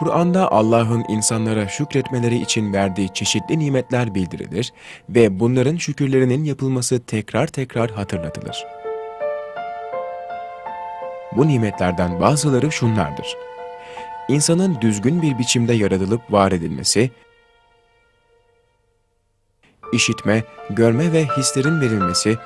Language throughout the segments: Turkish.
Kur'an'da Allah'ın insanlara şükretmeleri için verdiği çeşitli nimetler bildirilir ve bunların şükürlerinin yapılması tekrar tekrar hatırlatılır. Bu nimetlerden bazıları şunlardır. İnsanın düzgün bir biçimde yaratılıp var edilmesi, işitme, görme ve hislerin verilmesi,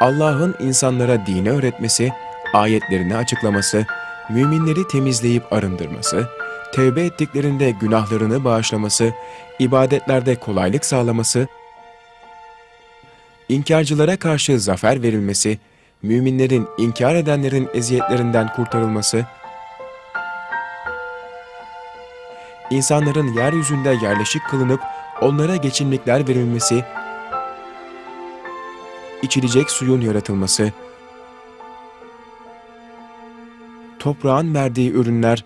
Allah'ın insanlara dini öğretmesi, ayetlerini açıklaması, müminleri temizleyip arındırması, tevbe ettiklerinde günahlarını bağışlaması, ibadetlerde kolaylık sağlaması, inkarcılara karşı zafer verilmesi, müminlerin inkar edenlerin eziyetlerinden kurtarılması, insanların yeryüzünde yerleşik kılınıp onlara geçimlikler verilmesi, içilecek suyun yaratılması, toprağın verdiği ürünler,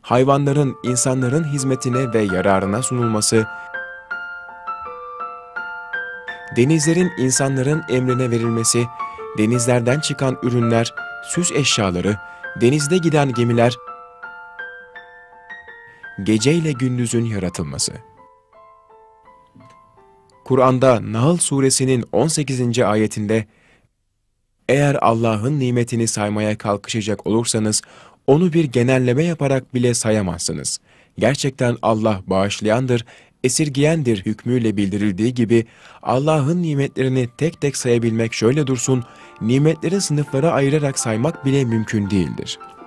hayvanların insanların hizmetine ve yararına sunulması, denizlerin insanların emrine verilmesi, denizlerden çıkan ürünler, süs eşyaları, denizde giden gemiler, gece ile gündüzün yaratılması. Kur'an'da Nahl suresinin 18. ayetinde eğer Allah'ın nimetini saymaya kalkışacak olursanız onu bir genelleme yaparak bile sayamazsınız. Gerçekten Allah bağışlayandır, esirgiyendir hükmüyle bildirildiği gibi Allah'ın nimetlerini tek tek sayabilmek şöyle dursun, nimetleri sınıflara ayırarak saymak bile mümkün değildir.''